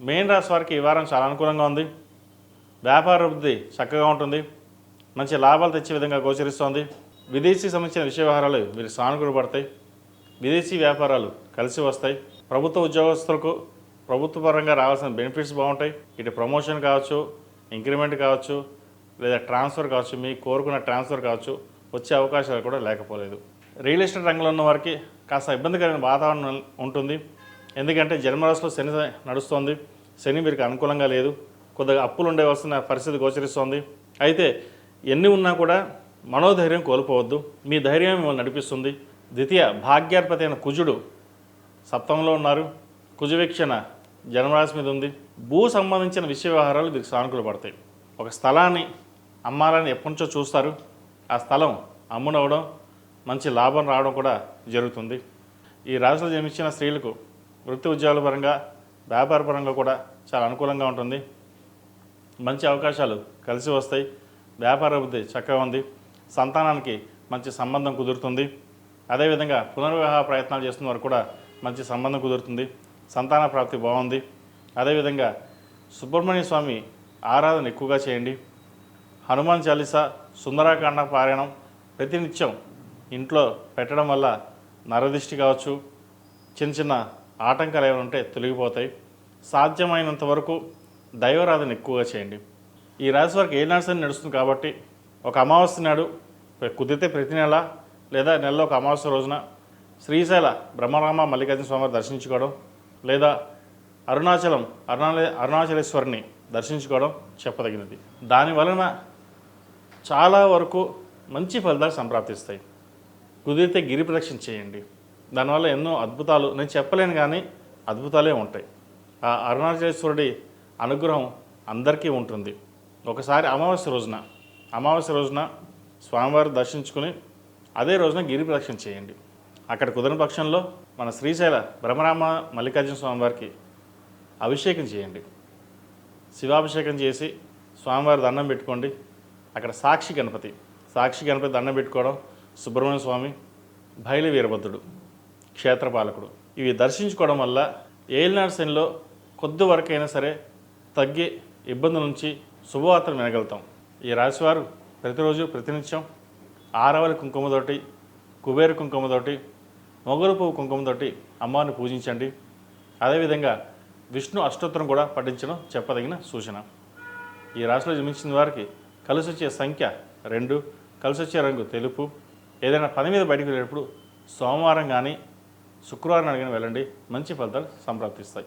Main రాశి వారికి ఈ వారం చాలా అనుకూలంగా ఉంది. వ్యాపార వృద్ధి చక్కగా ఉంటుంది. మంచి లాభాలు తెచ్చే విధంగా గోచరిస్తోంది. విదేశీ సంబంధించిన విషయ వ్యవహారాలు మీరు సానుకూల పడతాయి. విదేశీ వ్యాపారాలు కలిసి వస్తాయి. ప్రభుత్వ ఉద్యోగస్తులకు ప్రభుత్వ పరంగా రావాల్సిన బెనిఫిట్స్ బాగుంటాయి. ఇటు ప్రమోషన్ కావచ్చు ఇంక్రిమెంట్ కావచ్చు లేదా ట్రాన్స్ఫర్ కావచ్చు మీ కోరుకున్న ట్రాన్స్ఫర్ కావచ్చు వచ్చే అవకాశాలు కూడా లేకపోలేదు. రియల్ ఎస్టేట్ రంగంలో ఉన్న వారికి కాస్త ఇబ్బందికరమైన వాతావరణం ఉంటుంది. ఎందుకంటే జన్మరాశిలో శని నడుస్తోంది. శని వీరికి అనుకూలంగా లేదు. కొద్దిగా అప్పులు ఉండవలసిన పరిస్థితి గోచరిస్తోంది. అయితే ఎన్ని ఉన్నా కూడా మనోధైర్యం కోల్పోవద్దు. మీ ధైర్యం మిమ్మల్ని నడిపిస్తుంది. ద్వితీయ భాగ్యాధిపతి అయిన కుజుడు సప్తంలో ఉన్నారు. కుజవీక్షణ జన్మరాశి మీద ఉంది. భూ సంబంధించిన విషయ వ్యవహారాలు వీరికి సానుకూల పడతాయి. ఒక స్థలాన్ని అమ్మాలని ఎప్పటి నుంచో చూస్తారు. ఆ స్థలం అమ్మునవడం మంచి లాభం రావడం కూడా జరుగుతుంది. ఈ రాశిలో జన్మించిన స్త్రీలకు వృత్తి ఉద్యోగాల పరంగా వ్యాపార పరంగా కూడా చాలా అనుకూలంగా ఉంటుంది. మంచి అవకాశాలు కలిసి వస్తాయి. వ్యాపార అభివృద్ధి చక్కగా ఉంది. సంతానానికి మంచి సంబంధం కుదురుతుంది. అదేవిధంగా పునర్వివాహ ప్రయత్నాలు చేస్తున్న వారు కూడా మంచి సంబంధం కుదురుతుంది. సంతాన ప్రాప్తి బాగుంది. అదేవిధంగా సుబ్రహ్మణ్య స్వామి ఆరాధన ఎక్కువగా చేయండి. హనుమాన్ చాలీస సుందరాకాండ పారాయణం ప్రతినిత్యం ఇంట్లో పెట్టడం వల్ల నరదిష్టి కావచ్చు. చిన్న చిన్న ఆటంకాలు ఏమైనా ఉంటే తొలగిపోతాయి. సాధ్యమైనంత వరకు దైవారాధన ఎక్కువగా చేయండి. ఈ రాశి వారికి ఏ నడుస్తుంది నడుస్తుంది కాబట్టి ఒక అమావాస్య నాడు కుదిరితే ప్రతి నెల లేదా నెలలో ఒక అమావాస్య రోజున శ్రీశైల బ్రహ్మరామ మల్లికార్జున స్వామివారి దర్శించుకోవడం లేదా అరుణాచలం అరుణాచల అరుణాచలేశ్వరిని దర్శించుకోవడం చెప్పదగినది. దాని వలన చాలా వరకు మంచి ఫలితాలు సంప్రాప్తిస్తాయి. కుదిరితే గిరి ప్రదక్షిణ చేయండి. దానివల్ల ఎన్నో అద్భుతాలు. నేను చెప్పలేను కానీ అద్భుతాలే ఉంటాయి. ఆ అరుణాచలేశ్వరుడి అనుగ్రహం అందరికీ ఉంటుంది. ఒకసారి అమావాస్య రోజున అమావాస్య రోజున స్వామివారి దర్శించుకుని అదే రోజున గిరి ప్రదక్షిణ చేయండి. అక్కడ కుదిరిన పక్షంలో మన శ్రీశైల బ్రహ్మరామ మల్లికార్జున స్వామివారికి అభిషేకం చేయండి. శివాభిషేకం చేసి స్వామివారి దండం పెట్టుకోండి. అక్కడ సాక్షి గణపతి సాక్షి గణపతి దండం పెట్టుకోవడం సుబ్రహ్మణ్య స్వామి బయలు వీరభద్రుడు. క్షేత్రపాలకుడు. ఇవి దర్శించుకోవడం వల్ల ఏలినాడు శనిలో కొద్ది వరకైనా సరే తగ్గి ఇబ్బందుల నుంచి శుభవార్తలు వినగలుగుతాం. ఈ రాశివారు ప్రతిరోజు ప్రతినిత్యం ఆరవలి కుంకుమతోటి కుబేర కుంకుమతోటి మొగలు పువ్వు కుంకుమతోటి అమ్మవారిని పూజించండి. అదేవిధంగా విష్ణు అష్టోత్తరం కూడా పఠించడం చెప్పదగిన సూచన. ఈ రాశిలో జన్మించిన వారికి కలిసి వచ్చే సంఖ్య రెండు కలిసి వచ్చే రంగు తెలుపు. ఏదైనా పని మీద బయటకు వెళ్ళేటప్పుడు సోమవారం కానీ శుక్రవారం అడిగిన వెళ్ళండి. మంచి ఫలితాలు సంప్రాప్తిస్తాయి.